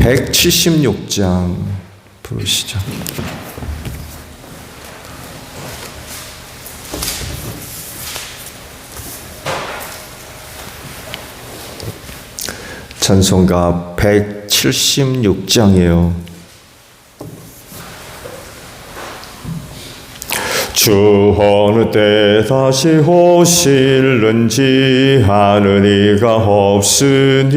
176장 부르시죠. 찬송가 176장이에요. 주 어느 때 다시 오실는지 아는 이가 없으니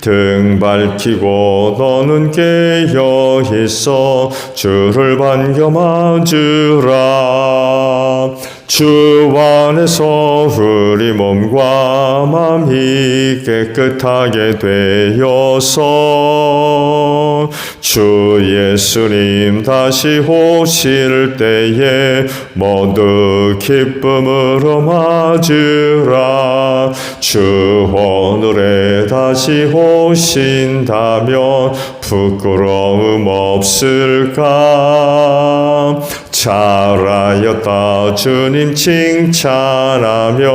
등 밝히고 너는 깨어 있어 주를 반겨 맞으라 주 안에서 우리 몸과 마음이 깨끗하게 되어서 주 예수님 다시 오실 때에 모두 기쁨으로 맞으라. 주 오늘에 다시 오신다면 부끄러움 없을까 잘하였다. 주님 칭찬하며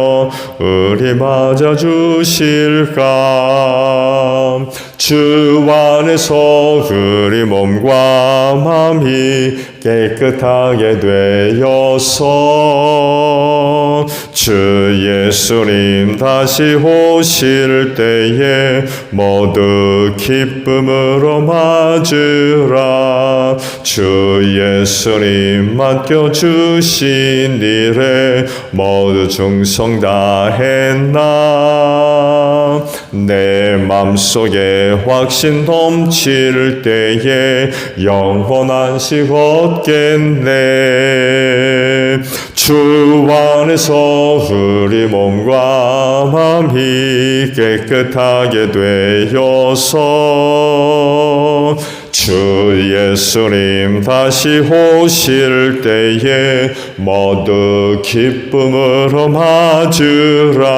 우리 맞아주실까? 주 안에서 우리 몸과 마음이 깨끗하게 되어서 주 예수님 다시 오실 때에 모두 기쁨으로 맞으라. 주 예수님 맡겨주신 일에 모두 충성 다했나? 내 맘속에 확신 넘칠 때에 영원한 식 얻겠네. 주 안에서 우리 몸과 마음이 깨끗하게 되어서 주 예수님 다시 오실 때에 모두 기쁨으로 맞으라.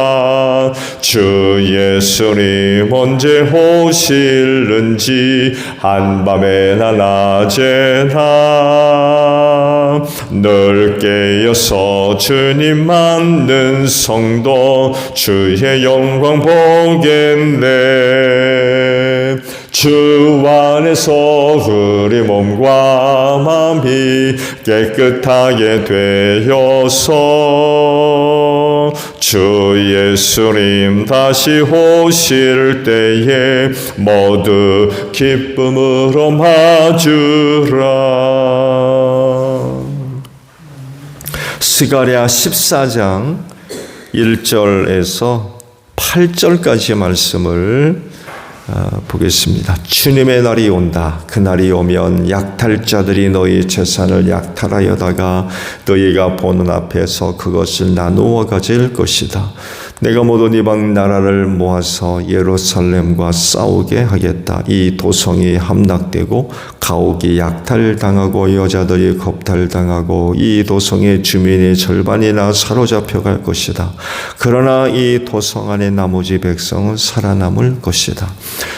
주 예수님 언제 오실는지 한밤에나 낮에나 늘 깨어서 주님 만든 성도 주의 영광 보겠네 주 안에서 우리 몸과 마음이 깨끗하게 되어서 주 예수님 다시 오실 때에 모두 기쁨으로 맞으라. 스가랴 14장 1절에서 8절까지의 말씀을 어, 보겠습니다. 주님의 날이 온다. 그 날이 오면 약탈자들이 너희 재산을 약탈하여다가 너희가 보는 앞에서 그것을 나누어 가질 것이다. 내가 모든 이방 나라를 모아서 예루살렘과 싸우게 하겠다. 이 도성이 함락되고 가옥이 약탈당하고 여자들이 겁탈당하고 이 도성의 주민의 절반이나 사로잡혀 갈 것이다. 그러나 이 도성 안의 나머지 백성은 살아남을 것이다.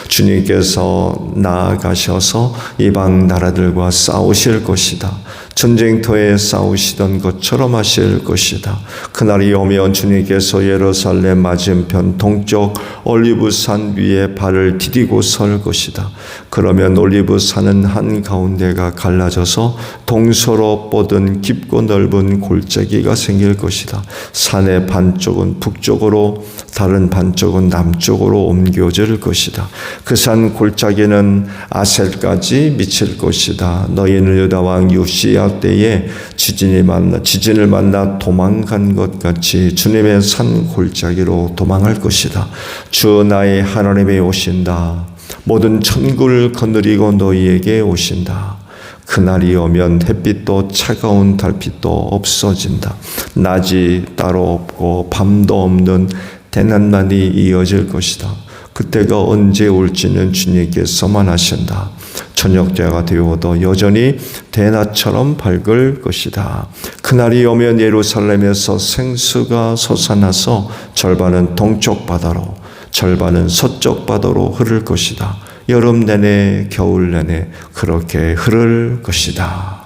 주님께서 나아가셔서 이방 나라들과 싸우실 것이다. 전쟁터에 싸우시던 것처럼 하실 것이다. 그날이 오면 주님께서 예루살렘 맞은편 동쪽 올리브산 위에 발을 디디고 설 것이다. 그러면 올리브산은 한 가운데가 갈라져서 동서로 뻗은 깊고 넓은 골짜기가 생길 것이다. 산의 반쪽은 북쪽으로 다른 반쪽은 남쪽으로 옮겨질 것이다. 그 산 골짜기는 아셀까지 미칠 것이다. 너희는 유다 왕 요시야 때에 지진이 만나 지진을 만나 도망간 것 같이 주님의 산 골짜기로 도망할 것이다. 주 나의 하나님이 오신다. 모든 천국을 거느리고 너희에게 오신다. 그날이 오면 햇빛도 차가운 달빛도 없어진다. 낮이 따로 없고 밤도 없는 대낮날이 이어질 것이다. 그때가 언제 올지는 주님께서만 하신다. 저녁 때가 되어도 여전히 대낮처럼 밝을 것이다. 그날이 오면 예루살렘에서 생수가 솟아나서 절반은 동쪽 바다로, 절반은 서쪽 바다로 흐를 것이다. 여름 내내, 겨울 내내 그렇게 흐를 것이다.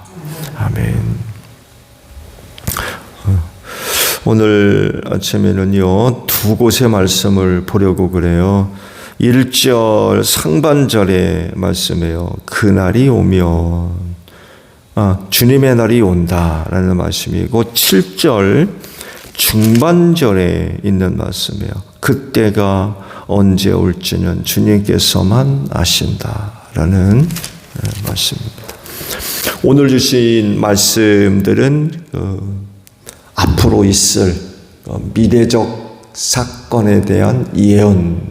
아멘. 오늘 아침에는요, 두 곳의 말씀을 보려고 그래요. 1절 상반절의 말씀이에요. 그날이 오면, 아, 주님의 날이 온다라는 말씀이고, 7절 중반절에 있는 말씀이에요. 그때가 언제 올지는 주님께서만 아신다라는 네, 말씀입니다. 오늘 주신 말씀들은 그 앞으로 있을 그 미래적 사건에 대한 예언입니다.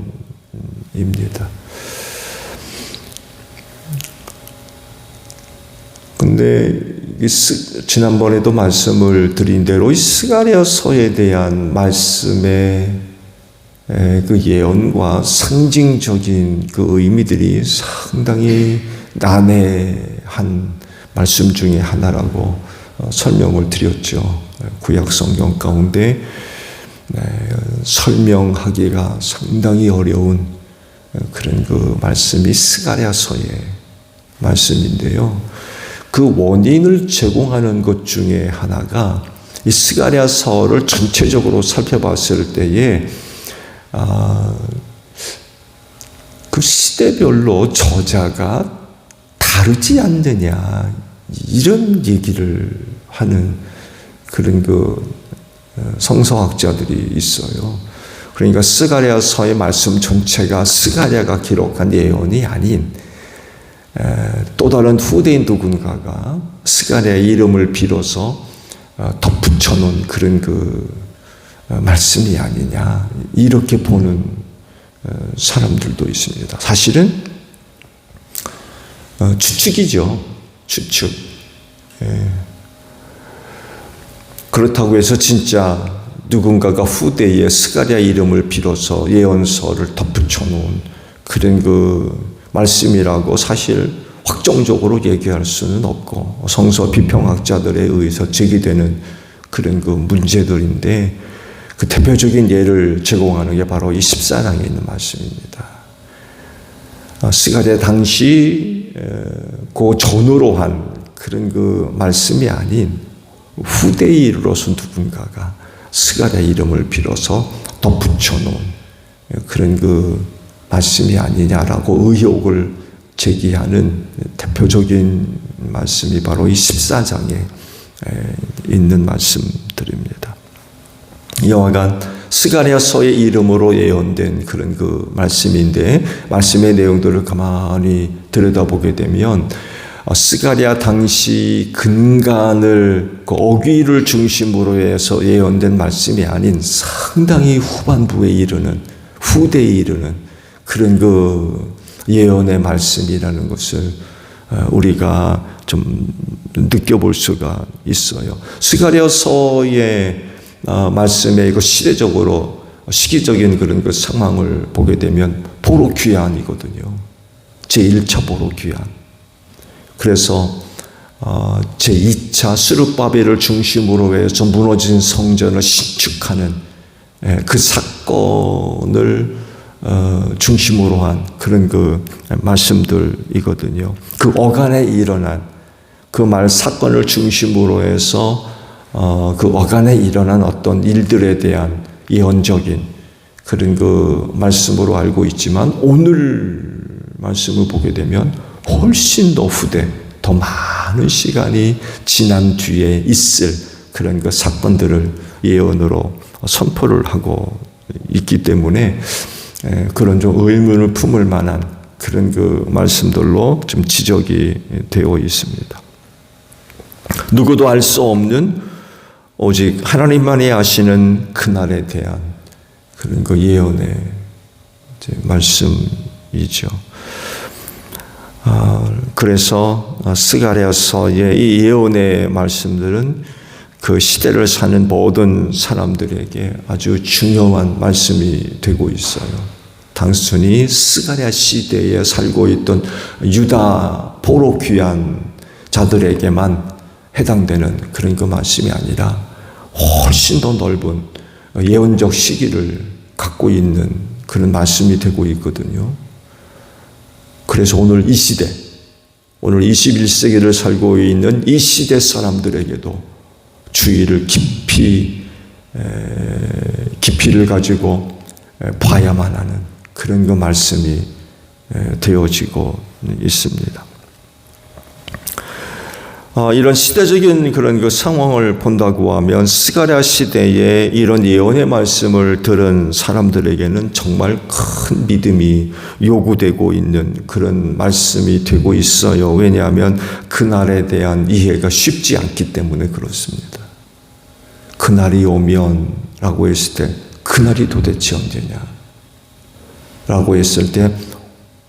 근데 지난번에도 말씀을 드린 대로 이 스가랴서에 대한 말씀의 그 예언과 상징적인 그 의미들이 상당히 난해한 말씀 중에 하나라고 어, 설명을 드렸죠. 구약 성경 가운데 설명하기가 상당히 어려운 그런 그 말씀이 스가랴서의 말씀인데요. 그 원인을 제공하는 것 중에 하나가 이 스가랴서를 전체적으로 살펴봤을 때에 아, 그 시대별로 저자가 다르지 않느냐 이런 얘기를 하는 그런 그 어, 성서학자들이 있어요. 그러니까 스가랴서의 말씀 전체가 스가랴가 기록한 예언이 아닌 또 다른 후대인 누군가가 스가랴의 이름을 빌어서 어, 덧붙여 놓은 그런 그 어, 말씀이 아니냐 이렇게 보는 사람들도 있습니다. 사실은 추측이죠. 추측. 예. 그렇다고 해서 진짜 누군가가 후대에 스가랴 이름을 빌어서 예언서를 덧붙여 놓은 그런 그 말씀이라고 사실 확정적으로 얘기할 수는 없고 성서 비평학자들에 의해서 제기되는 그런 그 문제들인데 그 대표적인 예를 제공하는 게 바로 이 14장에 있는 말씀입니다. 아, 스가랴 당시 그 전후로 한 그런 그 말씀이 아닌 이르러서 누군가가 스가랴 이름을 빌어서 덧붙여 놓은 그런 그 말씀이 아니냐라고 의혹을 제기하는 대표적인 말씀이 바로 이 14장에 있는 말씀들입니다. 여하간 스가랴서의 이름으로 예언된 그런 그 말씀인데 말씀의 내용들을 가만히 들여다보게 되면 어, 스가랴 당시 근간을 그 어귀를 중심으로 해서 예언된 말씀이 아닌 상당히 후반부에 이르는 후대에 이르는 그런 그 예언의 말씀이라는 것을 어, 우리가 좀 느껴볼 수가 있어요. 스가랴서의 어, 말씀에 그 시대적으로 시기적인 그런 그 상황을 보게 되면 보로 귀환이거든요. 제1차 보로 귀환. 그래서 어, 제2차 스룹바벨을 중심으로 해서 무너진 성전을 신축하는 예, 그 사건을 어, 중심으로 한 그런 그 말씀들이거든요. 그 어간에 일어난 그 말 사건을 중심으로 해서 어, 그 어간에 일어난 어떤 일들에 대한 예언적인 그런 그 말씀으로 알고 있지만 오늘 말씀을 보게 되면 훨씬 더 후대, 더 많은 시간이 지난 뒤에 있을 그런 그 사건들을 예언으로 선포를 하고 있기 때문에 그런 좀 의문을 품을 만한 그런 그 말씀들로 좀 지적이 되어 있습니다. 누구도 알 수 없는 오직 하나님만이 아시는 그날에 대한 그런 그 예언의 말씀이죠. 아, 그래서 아, 스가랴서의 예, 이 예언의 말씀들은 그 시대를 사는 모든 사람들에게 아주 중요한 말씀이 되고 있어요. 단순히 스가랴 시대에 살고 있던 유다 포로 귀한 자들에게만 해당되는 그런 그 말씀이 아니라 훨씬 더 넓은 예언적 시기를 갖고 있는 그런 말씀이 되고 있거든요. 그래서 오늘 이 시대, 오늘 21세기를 살고 있는 이 시대 사람들에게도 주의를 깊이, 깊이를 가지고 봐야만 하는 그런 그 말씀이 되어지고 있습니다. 아, 이런 시대적인 그런 그 상황을 본다고 하면 스가랴 시대에 이런 예언의 말씀을 들은 사람들에게는 정말 큰 믿음이 요구되고 있는 그런 말씀이 되고 있어요. 왜냐하면 그날에 대한 이해가 쉽지 않기 때문에 그렇습니다. 그날이 오면라고 했을 때 그날이 도대체 언제냐? 라고 했을 때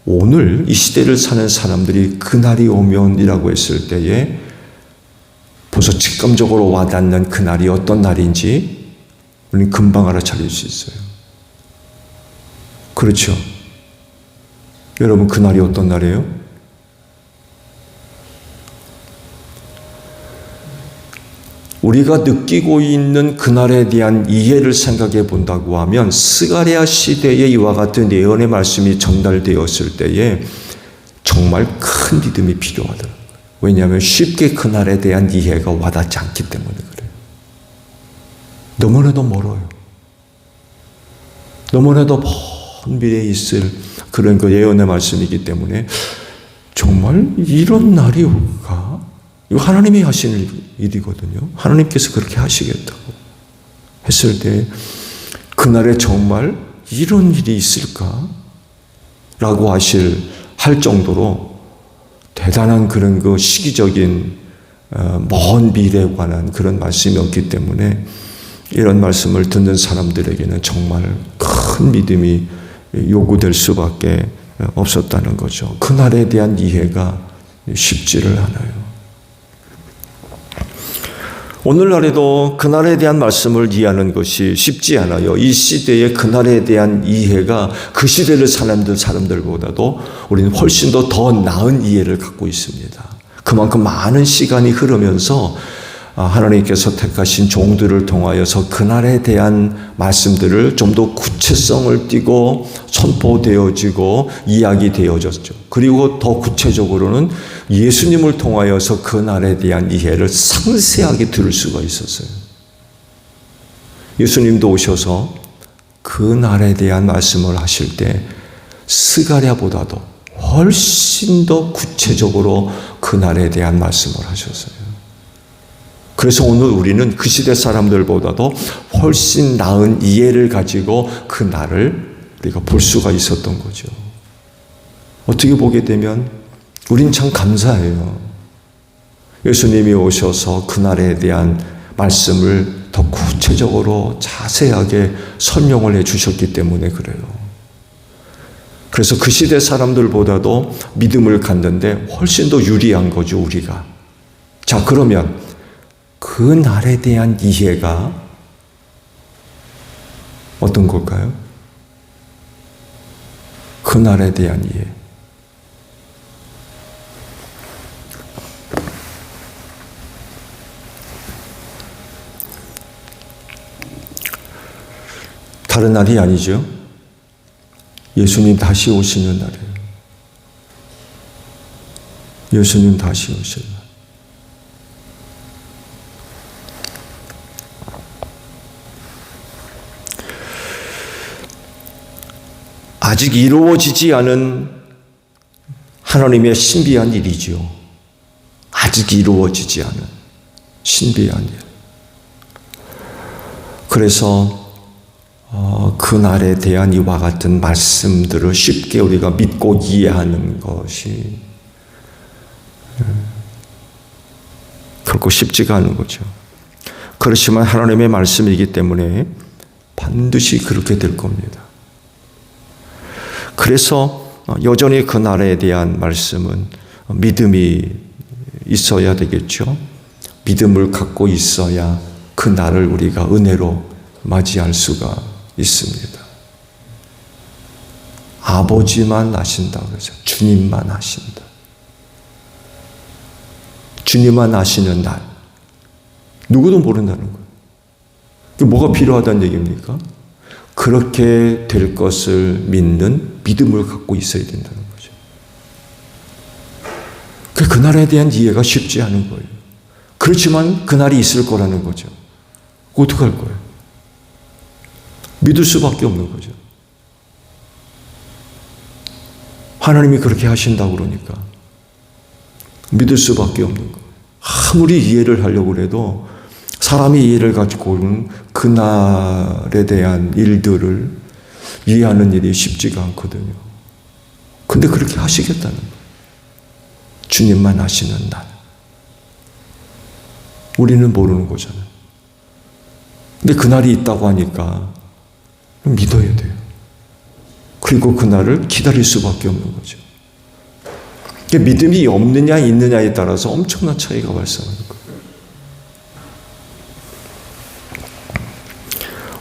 오늘 이 시대를 사는 사람들이 그날이 오면이라고 했을 때에 벌써 직감적으로 와닿는 그날이 어떤 날인지 우리는 금방 알아차릴 수 있어요. 그렇죠? 여러분, 그날이 어떤 날이에요? 우리가 느끼고 있는 그날에 대한 이해를 생각해 본다고 하면 스가리아 시대에 이와 같은 예언의 말씀이 전달되었을 때에 정말 큰 믿음이 필요하더라. 왜냐하면 쉽게 그날에 대한 이해가 와닿지 않기 때문에 그래요. 너무나도 멀어요. 너무나도 먼 미래에 있을 그런 그 예언의 말씀이기 때문에 정말 이런 날이 올까? 이거 하나님이 하시는 일이거든요. 하나님께서 그렇게 하시겠다고 했을 때 그날에 정말 이런 일이 있을까? 라고 하실 할 정도로 대단한 그런 그 시기적인 어, 먼 미래에 관한 그런 말씀이었기 때문에 이런 말씀을 듣는 사람들에게는 정말 큰 믿음이 요구될 수밖에 없었다는 거죠. 그날에 대한 이해가 쉽지를 않아요. 오늘날에도 그날에 대한 말씀을 이해하는 것이 쉽지 않아요. 이 시대의 그날에 대한 이해가 그 시대를 사람들 사람들보다도 우리는 훨씬 더 더 나은 이해를 갖고 있습니다. 그만큼 많은 시간이 흐르면서 아, 하나님께서 택하신 종들을 통하여서 그날에 대한 말씀들을 좀 더 구체성을 띠고 선포되어지고 이야기되어졌죠. 그리고 더 구체적으로는 예수님을 통하여서 그날에 대한 이해를 상세하게 들을 수가 있었어요. 예수님도 오셔서 그날에 대한 말씀을 하실 때 스가랴보다도 훨씬 더 구체적으로 그날에 대한 말씀을 하셨어요. 그래서 오늘 우리는 그 시대 사람들보다도 훨씬 나은 이해를 가지고 그 날을 우리가 볼 수가 있었던 거죠. 어떻게 보게 되면 우린 참 감사해요. 예수님이 오셔서 그날에 대한 말씀을 더 구체적으로 자세하게 설명을 해 주셨기 때문에 그래요. 그래서 그 시대 사람들보다도 믿음을 갖는데 훨씬 더 유리한 거죠, 우리가. 자, 그러면 그날에 대한 이해가 어떤 걸까요? 그날에 대한 이해. 다른 날이 아니죠. 예수님 다시 오시는 날이에요. 예수님 다시 오시는 날. 아직 이루어지지 않은 하나님의 신비한 일이지요. 아직 이루어지지 않은 신비한 일. 그래서 와 같은 말씀들을 쉽게 우리가 믿고 이해하는 것이 음, 결코 쉽지가 않은 거죠. 그렇지만 하나님의 말씀이기 때문에 반드시 그렇게 될 겁니다. 그래서 여전히 그날에 대한 말씀은 믿음이 있어야 되겠죠. 믿음을 갖고 있어야 그 날을 우리가 은혜로 맞이할 수가 있습니다. 아버지만 아신다 그러죠. 주님만 아신다. 주님만 아시는 날. 누구도 모른다는 거예요. 뭐가 필요하다는 얘기입니까? 그렇게 될 것을 믿는 믿음을 갖고 있어야 된다는 거죠. 그 그날에 대한 이해가 쉽지 않은 거예요. 그렇지만 그날이 있을 거라는 거죠. 어떡할 거예요? 믿을 수밖에 없는 거죠. 하나님이 그렇게 하신다고 그러니까 믿을 수밖에 없는 거예요. 아무리 이해를 하려고 해도 사람이 이해를 가지고 오는 그날에 대한 일들을 이해하는 일이 쉽지가 않거든요. 근데 그렇게 하시겠다는 거예요. 주님만 아시는 날. 우리는 모르는 거잖아요. 근데 그날이 있다고 하니까 믿어야 돼요. 그리고 그날을 기다릴 수밖에 없는 거죠. 믿음이 없느냐 있느냐에 따라서 엄청난 차이가 발생하는 거예요.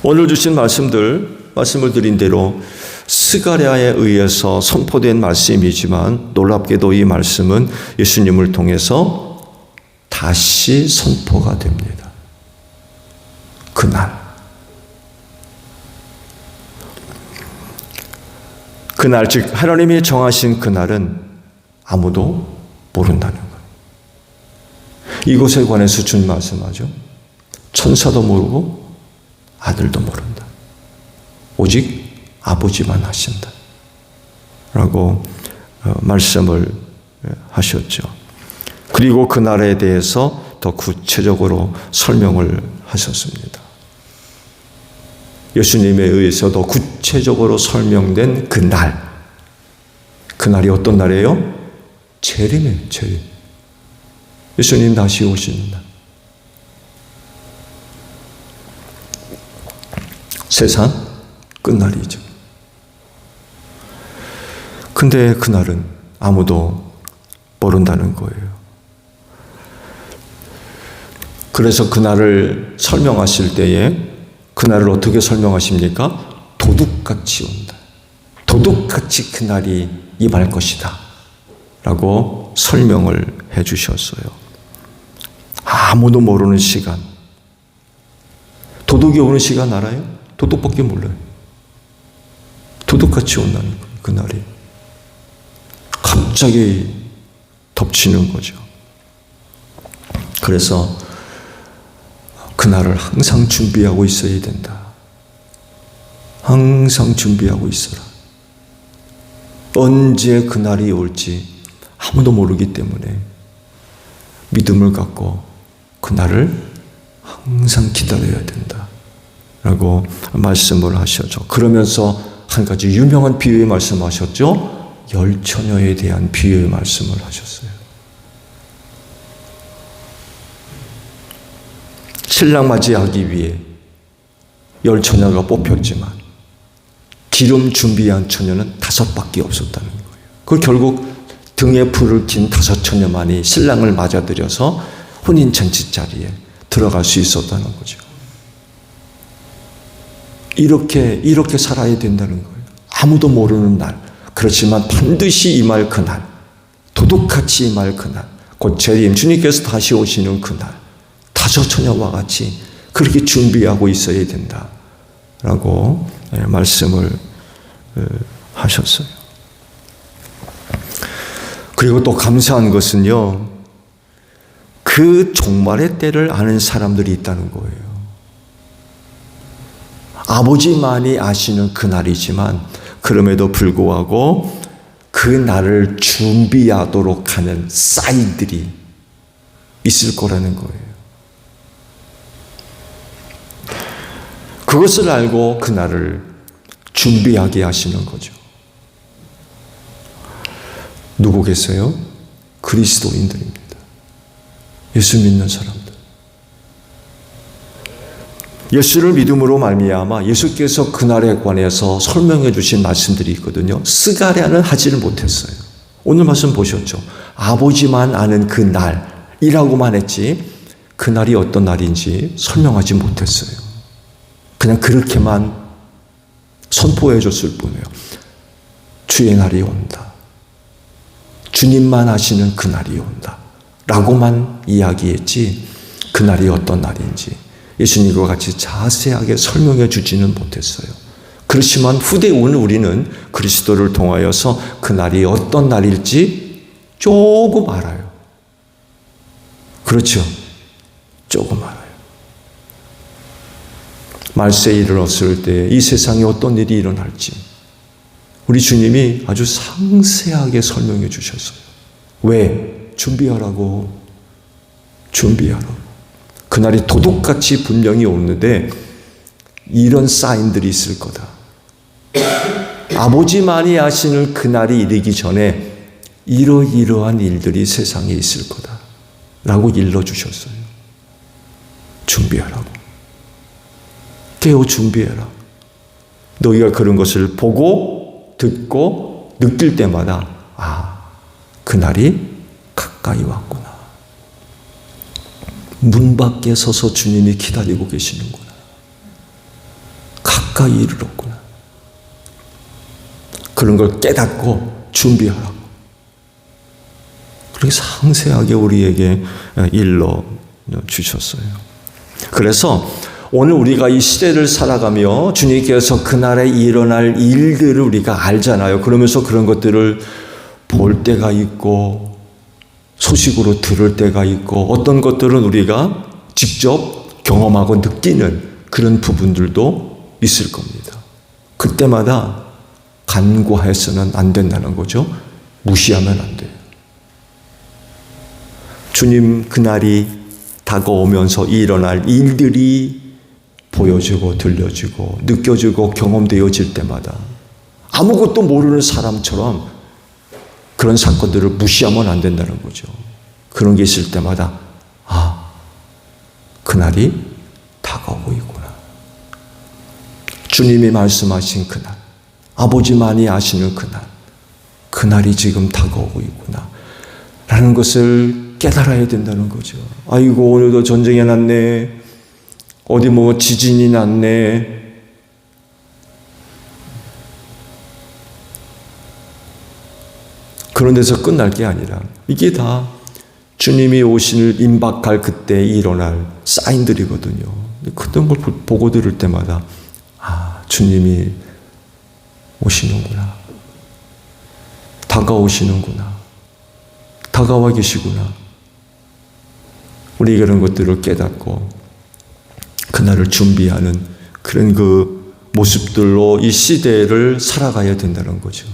오늘 주신 말씀들, 말씀을 드린 대로 스가랴에 의해서 선포된 말씀이지만 놀랍게도 이 말씀은 예수님을 통해서 다시 선포가 됩니다. 그날. 그날, 즉, 하나님이 정하신 그날은 아무도 모른다는 거예요. 이곳에 관해서 준 말씀하죠. 천사도 모르고 아들도 모른다. 오직 아버지만 하신다. 라고 어, 말씀을 하셨죠. 그리고 그날에 대해서 더 구체적으로 설명을 하셨습니다. 예수님에 의해서 더 구체적으로 설명된 그 날. 그 날이 어떤 날이에요? 재림이에요, 재림. 예수님 다시 오시는 날. 세상 끝날이죠. 근데 그날은 아무도 모른다는 거예요. 그래서 그날을 설명하실 때에 그날을 어떻게 설명하십니까? 도둑같이 온다. 도둑같이 그날이 임할 것이다. 라고 설명을 해 주셨어요. 아무도 모르는 시간. 도둑이 오는 시간 알아요? 도둑밖에 몰라요. 도둑같이 온다는 거예요. 그날이. 갑자기 덮치는 거죠. 그래서 그날을 항상 준비하고 있어야 된다. 항상 준비하고 있어라. 언제 그날이 올지 아무도 모르기 때문에 믿음을 갖고 그날을 항상 기다려야 된다. 라고 말씀을 하셨죠. 그러면서 한 가지 유명한 비유의 말씀하셨죠. 열 처녀에 대한 비유의 말씀을 하셨어요. 신랑 맞이하기 위해 열 처녀가 뽑혔지만 기름 준비한 처녀는 다섯 밖에 없었다는 거예요. 그 결국 등에 불을 긴 다섯 처녀만이 신랑을 맞아들여서 혼인 잔치 자리에 들어갈 수 있었다는 거죠. 이렇게 이렇게 살아야 된다는 거예요. 아무도 모르는 날. 그렇지만 반드시 임할 그날. 도둑같이 임할 그날. 곧 재림 주님께서 다시 오시는 그날. 다섯 처녀와 같이 그렇게 준비하고 있어야 된다. 라고 말씀을 하셨어요. 그리고 또 감사한 것은요, 그 종말의 때를 아는 사람들이 있다는 거예요. 아버지만이 아시는 그날이지만, 그럼에도 불구하고 그 날을 준비하도록 하는 사이들이 있을 거라는 거예요. 그것을 알고 그날을 준비하게 하시는 거죠. 누구 계세요? 그리스도인들입니다. 예수 믿는 사람들. 예수를 믿음으로 말미암아 예수께서 그날에 관해서 설명해 주신 말씀들이 있거든요. 스가랴는 하지를 못했어요. 오늘 말씀 보셨죠? 아버지만 아는 그 날이라고만 했지 그날이 어떤 날인지 설명하지 못했어요. 그냥 그렇게만 선포해 줬을 뿐이에요. 주의 날이 온다. 주님만 아시는 그 날이 온다. 라고만 이야기했지 그날이 어떤 날인지 예수님과 같이 자세하게 설명해 주지는 못했어요. 그렇지만 후대 오늘 우리는 그리스도를 통하여서 그 날이 어떤 날일지 조금 알아요. 그렇죠. 조금 알아요. 말세에 이르렀을 때 이 세상에 어떤 일이 일어날지 우리 주님이 아주 상세하게 설명해 주셨어요. 왜? 준비하라고. 준비하라고. 그날이 도둑같이 분명히 오는데 이런 사인들이 있을 거다. 아버지만이 아시는 그날이 이르기 전에 이러이러한 일들이 세상에 있을 거다. 라고 일러주셨어요. 준비하라고. 깨어 준비해라. 너희가 그런 것을 보고 듣고 느낄 때마다 아, 그날이 가까이 왔구나. 문 밖에 서서 주님이 기다리고 계시는구나. 가까이 이르렀구나. 그런 걸 깨닫고 준비하라고. 그렇게 상세하게 우리에게 일러 주셨어요. 그래서 오늘 우리가 이 시대를 살아가며 주님께서 그날에 일어날 일들을 우리가 알잖아요. 그러면서 그런 것들을 볼 때가 있고 소식으로 들을 때가 있고 어떤 것들은 우리가 직접 경험하고 느끼는 그런 부분들도 있을 겁니다. 그때마다 간과해서는 안 된다는 거죠. 무시하면 안 돼요. 주님 그날이 다가오면서 일어날 일들이 보여지고 들려지고 느껴지고 경험되어질 때마다 아무것도 모르는 사람처럼 그런 사건들을 무시하면 안 된다는 거죠. 그런 게 있을 때마다 아 그날이 다가오고 있구나. 주님이 말씀하신 그날, 아버지만이 아시는 그날, 그날이 지금 다가오고 있구나. 라는 것을 깨달아야 된다는 거죠. 아이고, 오늘도 전쟁이 났네. 어디 뭐 지진이 났네. 그런 데서 끝날 게 아니라 이게 다 주님이 오신을 임박할 그때 일어날 사인들이거든요. 그런 걸 보고 들을 때마다 아 주님이 오시는구나. 다가오시는구나. 다가와 계시구나. 우리 그런 것들을 깨닫고 그날을 준비하는 그런 그 모습들로 이 시대를 살아가야 된다는 거죠.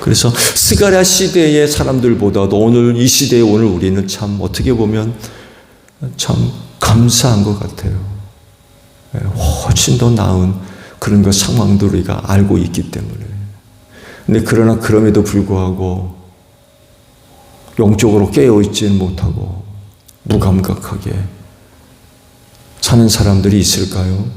그래서 스가랴 시대의 사람들보다도 오늘 이 시대에 오늘 우리는 참 어떻게 보면 참 감사한 것 같아요. 예, 훨씬 더 나은 그런 그 상황도 우리가 알고 있기 때문에. 근데 그러나 그럼에도 불구하고 영적으로 깨어있지는 못하고 무감각하게 사는 사람들이 있을까요?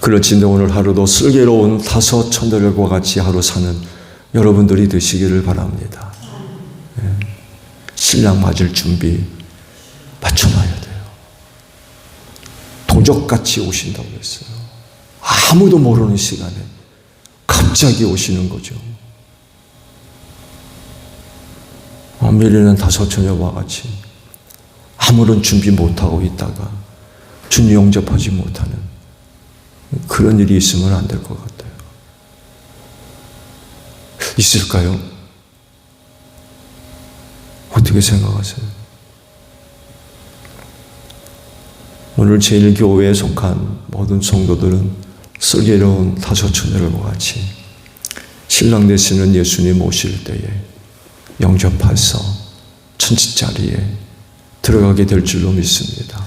그렇지데 오늘 하루도 슬기로운 다섯 천들과 같이 하루 사는 여러분들이 되시기를 바랍니다. 예. 신랑 맞을 준비 맞춰놔야 돼요. 도적같이 오신다고 했어요. 아무도 모르는 시간에 갑자기 오시는 거죠. 밀리는 다섯 처녀와 같이 아무런 준비 못하고 있다가 주님 영접하지 못하는 그런 일이 있으면 안 될 것 같아요. 있을까요? 어떻게 생각하세요? 오늘 제일교회에 속한 모든 성도들은 슬기로운 다섯 처녀들과 같이 신랑 되시는 예수님 오실 때에 영접해서 천지 자리에 들어가게 될 줄로 믿습니다.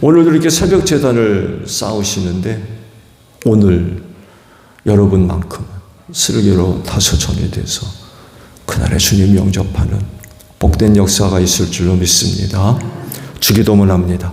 오늘도 이렇게 새벽 재단을 쌓으시는데 오늘 여러분만큼은 슬기로 다소 전이 돼서 그날의 주님 영접하는 복된 역사가 있을 줄로 믿습니다. 주기도문 합니다.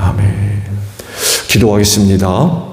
아멘. 기도하겠습니다.